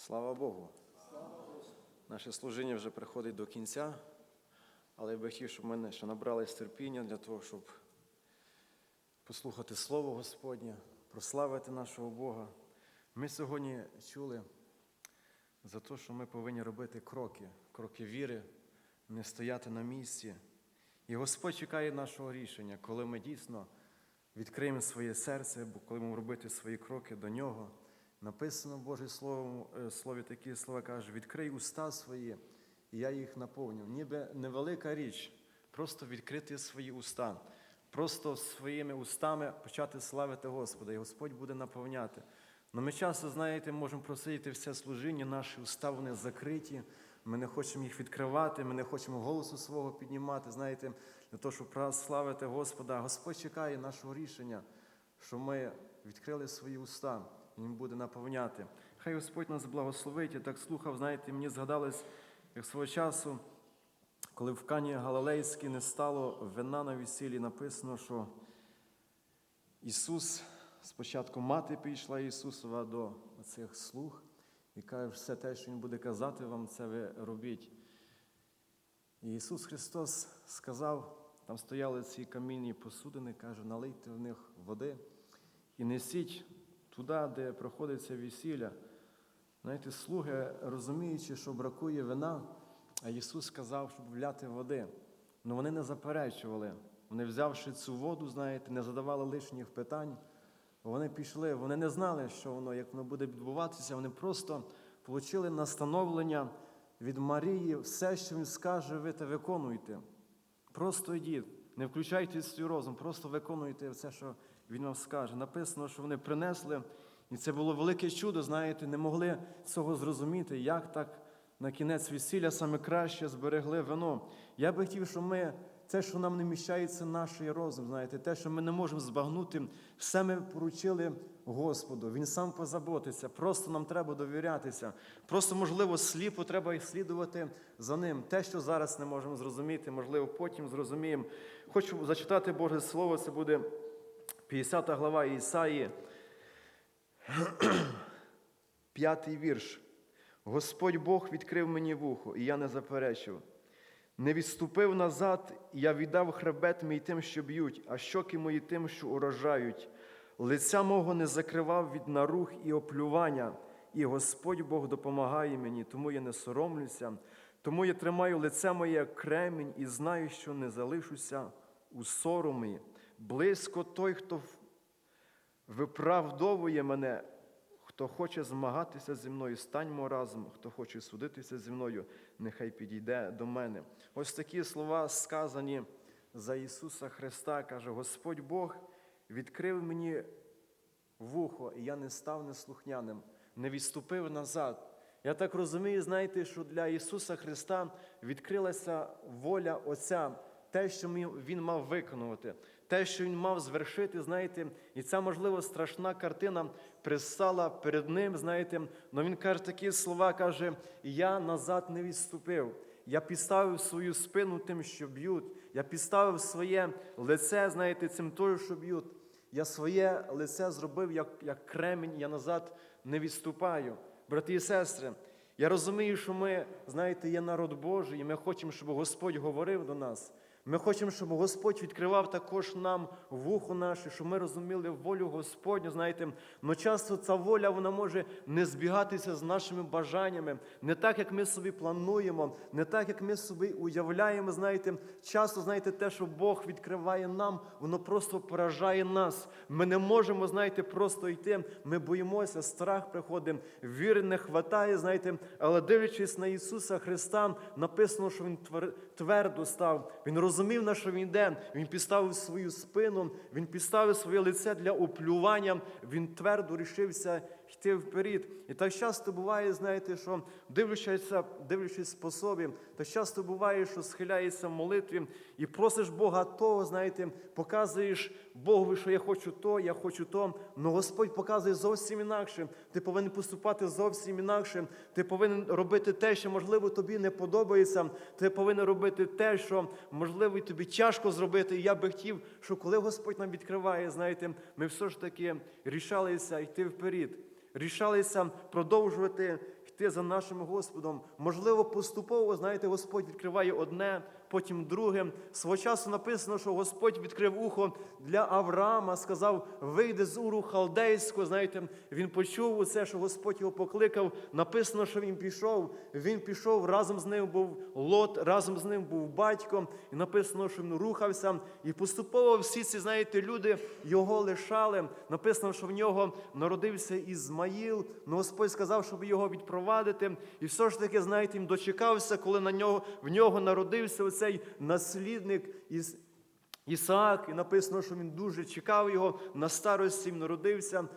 Слава Богу. Наше служіння вже приходить до кінця, але я би хотів, щоб ми ще набрались терпіння для того, щоб послухати Слово Господнє, прославити нашого Бога. Ми сьогодні чули за те, що ми повинні робити кроки, кроки віри, не стояти на місці. І Господь чекає нашого рішення, коли ми дійсно відкриємо своє серце, коли ми робити свої кроки до Нього. Написано в Слово, е, Слові такі слова каже, відкрий уста свої, і я їх наповню. Ніби невелика річ, просто відкрити свої уста, просто своїми устами почати славити Господа, і Господь буде наповняти. Но ми часто, знаєте, можемо просити все служіння, наші уста вони закриті. Ми не хочемо їх відкривати, ми не хочемо голосу свого піднімати, знаєте, для того, щоб прославити Господа. Господь чекає нашого рішення, що ми відкрили свої уста, Він буде наповняти. Хай Господь нас благословить. Я так слухав, знаєте, мені згадалось, як свого часу, коли в Кані Галилейській не стало вина на весіллі, написано, що Ісус, спочатку мати підійшла Ісусова до цих слуг і каже, все те, що Він буде казати вам, це ви робіть. І Ісус Христос сказав, там стояли ці камінні посудини, каже, налийте в них води і несіть туди, де проходиться весілля. Знаєте, слуги, розуміючи, що бракує вина, а Ісус сказав, щоб вляти води. Ну вони не заперечували. Вони, взявши цю воду, знаєте, не задавали лишніх питань. Вони пішли, вони не знали, що воно, як воно буде відбуватися. Вони просто отримали настановлення від Марії, все, що він скаже, ви те виконуйте. Просто йдіть, не включайте свій розум, просто виконуйте все, що він вам скаже. Написано, що вони принесли, і це було велике чудо, знаєте, не могли цього зрозуміти, як так на кінець весілля саме краще зберегли вино. Я би хотів, щоб ми. Те, що нам не міщається наш розум, знаєте, те, що ми не можемо збагнути, все ми поручили Господу. Він сам позаботиться. Просто нам треба довірятися. Просто, можливо, сліпо треба і слідувати за ним. Те, що зараз не можемо зрозуміти, можливо, потім зрозуміємо. Хочу зачитати Боже Слово, це буде 50 глава Ісаї, п'ятий вірш. Господь Бог відкрив мені вухо, і я не заперечив. Не відступив назад, я віддав хребет мій тим, що б'ють, а щоки мої тим, що уражають. Лиця мого не закривав від нарух і оплювання, і Господь Бог допомагає мені, тому я не соромлюся, тому я тримаю лице моє як кремінь і знаю, що не залишуся у соромі. Близько той, хто виправдовує мене, хто хоче змагатися зі мною, станьмо разом, хто хоче судитися зі мною, нехай підійде до мене. Ось такі слова сказані за Ісуса Христа, каже, Господь Бог відкрив мені вухо, і я не став неслухняним, не відступив назад. Я так розумію, знаєте, що для Ісуса Христа відкрилася воля Отця, те, що Він мав виконувати, те, що Він мав звершити, знаєте, і ця, можливо, страшна картина пристала перед Ним, знаєте, але Він каже такі слова, каже, я назад не відступив. Я підставив свою спину тим, що б'ють. Я підставив своє лице, знаєте, цим тою, що б'ють. Я своє лице зробив як, як кремінь, я назад не відступаю. Брати і сестри, я розумію, що ми, знаєте, є народ Божий, і ми хочемо, щоб Господь говорив до нас. Ми хочемо, щоб Господь відкривав також нам вухо наше, щоб ми розуміли волю Господню, знаєте, але часто ця воля вона може не збігатися з нашими бажаннями, не так, як ми собі плануємо, не так, як ми собі уявляємо. Знаєте, часто знаєте, те, що Бог відкриває нам, воно просто поражає нас. Ми не можемо, знаєте, просто йти. Ми боїмося, страх приходить, віри не хватає, знаєте, але дивлячись на Ісуса Христа, написано, що Він твердо став. Він розумів, на що він йде. Він підставив свою спину, він підставив своє лице для оплювання, він твердо рішився йти вперед. І так часто буває, знаєте, що дивлячись, дивлячись по собі, так часто буває, що схиляєшся в молитві і просиш Бога того, знаєте, показуєш Богу, що я хочу то, я хочу то. але Господь показує зовсім інакше. Ти повинен поступати зовсім інакше. Ти повинен робити те, що, можливо, тобі не подобається. Ти повинен робити те, що, можливо, тобі тяжко зробити. І я би хотів, що коли Господь нам відкриває, знаєте, ми все ж таки рішалися йти вперед. Рішалися продовжувати йти за нашим Господом. Можливо, поступово, знаєте, Господь відкриває одне, потім друге. Свого часу написано, що Господь відкрив ухо для Авраама, сказав: вийди з уру халдейського. Знаєте, він почув це, що Господь його покликав. Написано, що він пішов. Він пішов, разом з ним був лот, разом з ним був батько. І написано, що він рухався. І поступово всі ці, знаєте, люди його лишали. Написано, що в нього народився Ізмаїл. Ну Господь сказав, щоб його відпровадити. І все ж таки, знаєте, він дочекався, коли на нього в нього народився оцей наслідник із. Ісаак, і написано, що він дуже чекав його, на старості він народився.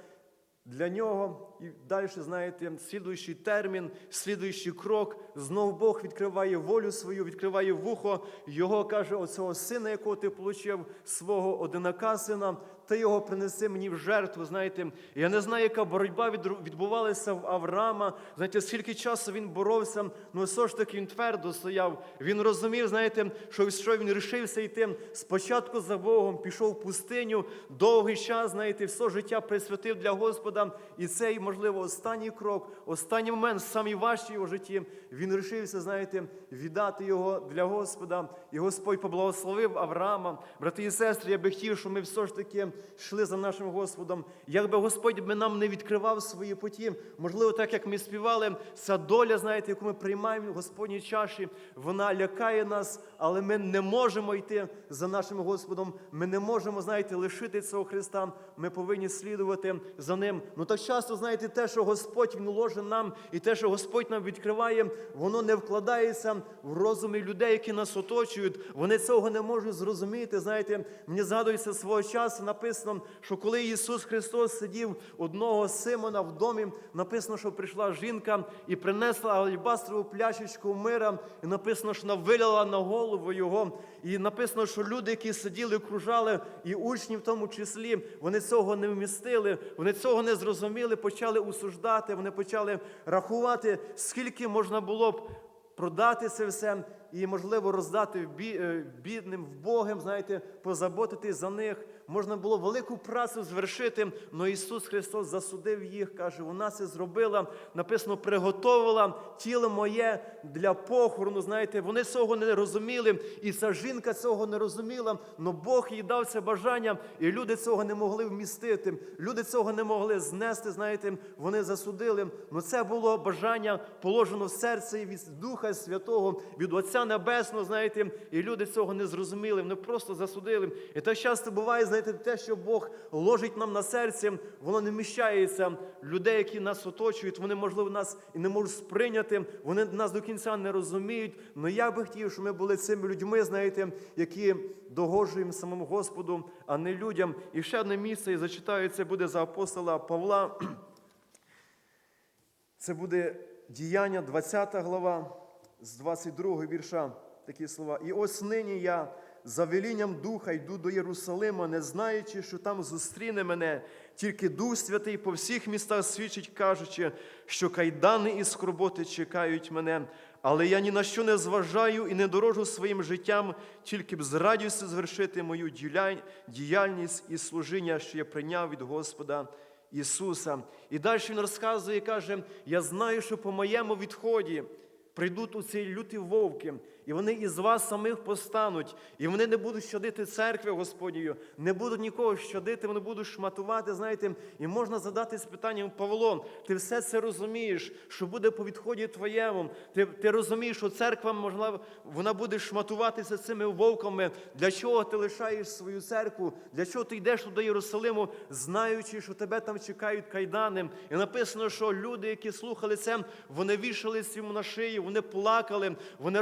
Для нього і далі, знаєте, слідуючий термін, слідуючий крок, знов Бог відкриває волю свою, відкриває вухо, його каже, оцього сина, якого ти отримав, свого одинака сина, ти його принеси мені в жертву. Знаєте, я не знаю, яка боротьба відбувалася в Авраама. Знаєте, скільки часу він боровся, ну все ж таки він твердо стояв. Він розумів, знаєте, що що він рішився йти спочатку за Богом, пішов в пустиню, довгий час, знаєте, все життя присвятив для Господа. І цей, можливо, останній крок, останній момент, самий важчий його житті, він рішився, знаєте, віддати його для Господа. І Господь поблагословив Авраама. Брати і сестри, я би хотів, щоб ми все ж таки йшли за нашим Господом. Якби Господь би нам не відкривав свої путі, можливо, так як ми співали, ця доля, знаєте, яку ми приймаємо в Господній чаші, вона лякає нас, але ми не можемо йти за нашим Господом. Ми не можемо, знаєте, лишити цього Христа. Ми повинні слідувати за Ним. Ну так часто, знаєте, те, що Господь Він ложить нам, і те, що Господь нам відкриває, воно не вкладається в розуми людей, які нас оточують. Вони цього не можуть зрозуміти. Знаєте, мені згадується свого часу, написано, що коли Ісус Христос сидів одного Симона в домі, написано, що прийшла жінка і принесла алібастрову пляшечку мира, і написано, що вона виляла на голову його. І написано, що люди, які сиділи, окружали, і учні в тому числі, вони цього не вмістили, вони цього не зрозуміли, почали усуждати, вони почали рахувати, скільки можна було б продати це все і, можливо, роздати е, бідним, вбогим, знаєте, позаботитись за них. Можна було велику працю звершити, але Ісус Христос засудив їх, каже, вона це зробила, написано, приготовила тіло моє для похорону. Знаєте, вони цього не розуміли, і ця жінка цього не розуміла, але Бог їй дав це бажання, і люди цього не могли вмістити. Люди цього не могли знести. Знаєте, вони засудили. Ну це було бажання положено в серце від Духа Святого, від Отця Небесного, знаєте, і люди цього не зрозуміли, вони просто засудили. І так часто буває, знаєте, те, що Бог ложить нам на серці, воно не вміщається. Людей, які нас оточують, вони, можливо, нас і не можуть сприйняти, вони нас до кінця не розуміють. Але я би хотів, щоб ми були цими людьми, знаєте, які догоджуємо самому Господу, а не людям. І ще одне місце, і зачитаю, це буде за апостола Павла. Це буде діяння, 20 глава, з 22 вірша такі слова. І ось нині я за велінням Духа йду до Єрусалима, не знаючи, що там зустріне мене, тільки Дух Святий по всіх містах свідчить, кажучи, що кайдани і скорботи чекають мене. Але я ні на що не зважаю і не дорожу своїм життям, тільки б з радістю звершити мою діяльність і служіння, що я прийняв від Господа Ісуса. І далі він розказує, каже: Я знаю, що по моєму відході прийдуть у ці люті вовки, і вони із вас самих постануть, і вони не будуть щадити церкви Господньою, не будуть нікого щадити, вони будуть шматувати. Знаєте, і можна задати з питанням Павло, ти все це розумієш, що буде по відході твоєму. Ти, ти розумієш, що церква можливо, вона буде шматуватися цими вовками. Для чого ти лишаєш свою церкву? Для чого ти йдеш до Єрусалиму, знаючи, що тебе там чекають кайдани? І написано, що люди, які слухали це, вони вішались йому на шию, вони плакали, вони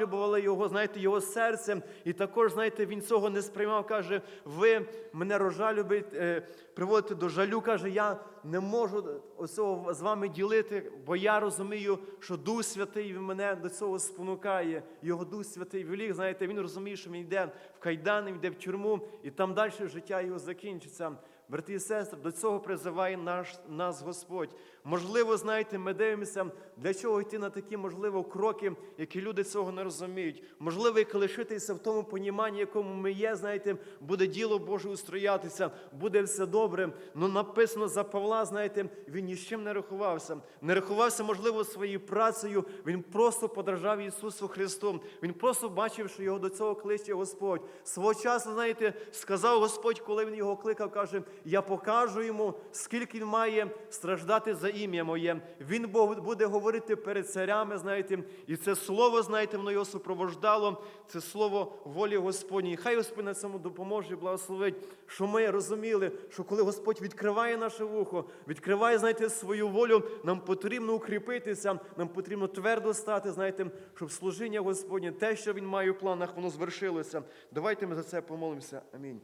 розжалюбували його, знаєте, його серцем. І також, знаєте, він цього не сприймав. Каже, ви мене розжалюбите, приводите до жалю. Каже, я не можу оцього з вами ділити, бо я розумію, що Дух Святий мене до цього спонукає. Його Дух Святий велик, знаєте, він розуміє, що він йде в кайдани, йде в тюрму, і там далі життя його закінчиться. Брати і сестри, до цього призиває наш, нас Господь. Можливо, знаєте, ми дивимося, для чого йти на такі, можливо, кроки, які люди цього не розуміють. Можливо, як лишитися в тому поніманні, якому ми є, знаєте, буде діло Боже устроятися, буде все добре. Ну написано за Павла, знаєте, він ні з чим не рахувався. Не рахувався, можливо, своєю працею. Він просто подражав Ісусу Христу. Він просто бачив, що його до цього кличе Господь. Свого часу, знаєте, сказав Господь, коли він його кликав, каже: Я покажу йому, скільки він має страждати за ім'я моє. Він буде говорити перед царями, знаєте, і це слово, знаєте, воно його супровождало. Це слово волі Господній. Хай Господь на цьому допоможе благословить, що ми розуміли, що коли Господь відкриває наше вухо, відкриває, знаєте, свою волю, нам потрібно укріпитися, нам потрібно твердо стати, знаєте, щоб служіння Господнє, те, що Він має в планах, воно звершилося. Давайте ми за це помолимося. Амінь.